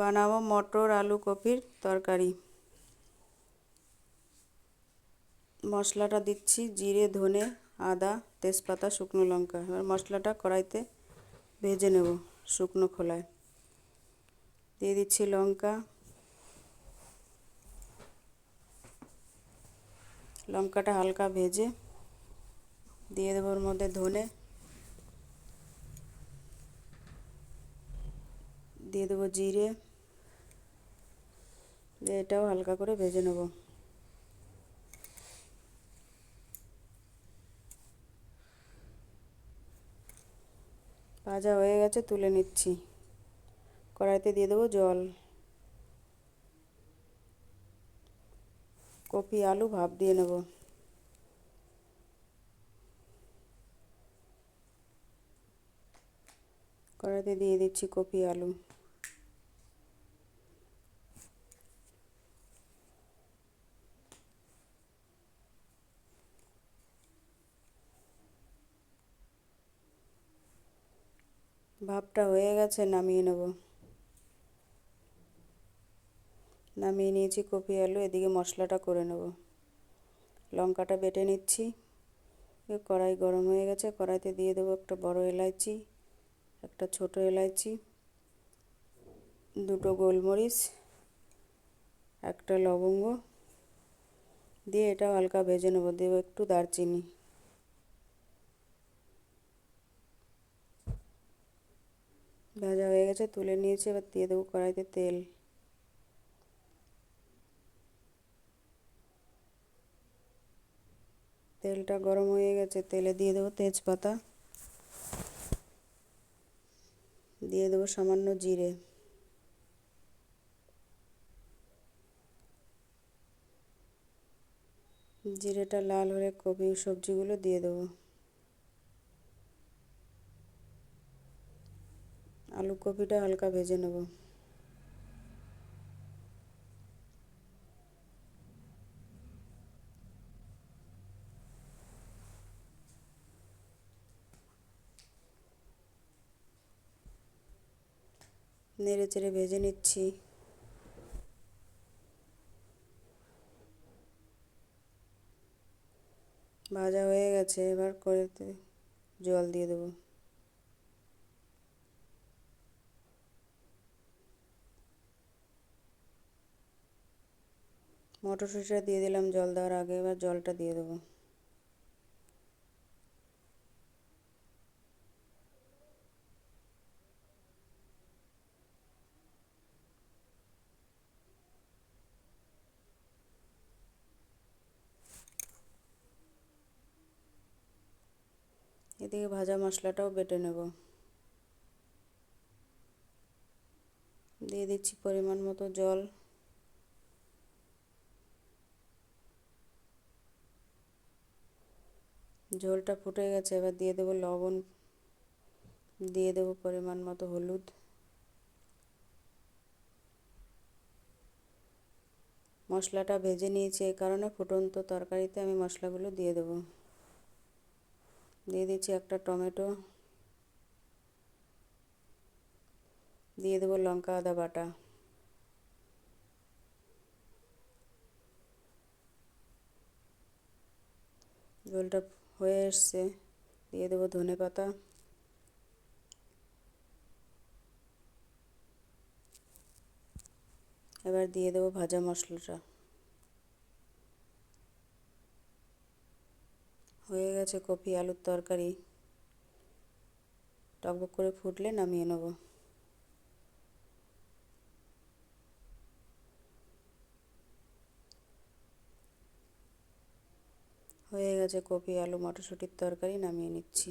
বানাবো মটর আলু কপির তরকারি। মশলাটা দিচ্ছি জিরে, ধনে, আদা, তেজপাতা, শুকনো লঙ্কা। এবার মশলাটা কড়াইতে ভেজে নেব শুকনো খোলায়। দিয়ে দিচ্ছি লঙ্কা। লঙ্কাটা হালকা ভেজে দিয়ে দেবো ওর মধ্যে ধনে দিয়ে দেবো জিরে। এটাও হালকা করে ভেজে নেব। ভাজা হয়ে গেছে, তুলে নিচ্ছি। কড়াইতে দিয়ে দেবো জল। কপি, আলু, ভাপ দিয়ে নেব। কড়াইতে দিয়ে দিচ্ছি কপি, আলু। ভাপটা হয়ে গেছে, নামিয়ে নেব। নামিয়ে নিয়েছি কপি আলু, এদিকে মশলাটা করে নেব। লঙ্কাটা বেটে নিচ্ছি। কড়াই গরম হয়ে গেছে, কড়াইতে দিয়ে দেবো একটা বড় এলাচি একটা ছোট এলাচি দুটো গোলমরিচ, একটা লবঙ্গ, দিয়ে এটা হালকা ভেজে নেব। দেবো একটু দারচিনি। ভাজা হয়ে গেছে, তুলে নিয়েছি, এবার দিয়ে দেবো কড়াইতে তেল। তেলটা গরম হয়ে গেছে, তেলে দিয়ে দেবো তেজপাতা। দিয়ে দেবো সামান্য জিরে। জিরেটা লাল হলে কপি সবজিগুলো দিয়ে দেবো। আলু কপিটা হালকা ভেজে নেব। নেড়ে চেড়ে ভেজে নিচ্ছি। ভাজা হয়ে গেছে, এবার কড়াইতে জল দিয়ে দেবো। মটরশুঁটিটা দিয়ে দিলাম, জল দেওয়ার আগে এবার জলটা দিয়ে দেবো। এদিকে ভাজা মশলাটাও বেটে নেব। দিয়ে দিচ্ছি পরিমাণ মতো জল। ঝোলটা ফুটে গেছে, এবার দিয়ে দেবো লবণ, দিয়ে দেবো পরিমাণ মতো হলুদ। মশলাটা ভেজে নিয়েছি, এই কারণে ফুটন্ত তরকারিতে আমি মশলাগুলো দিয়ে দেবো। দিয়ে দিচ্ছি একটা টমেটো, দিয়ে দেবো লঙ্কা, আদা বাটা। ঝোলটা হয়ে এসছে। দিয়ে দেবো ধনে পাতা। এবার দিয়ে দেবো ভাজা মশলাটা। হয়ে গেছে কপি, আলুর তরকারি। টকবক করে ফুটলে নামিয়ে নেব। হয়ে গেছে কপি আলু মটরশুঁটির তরকারি নামিয়ে নিচ্ছি।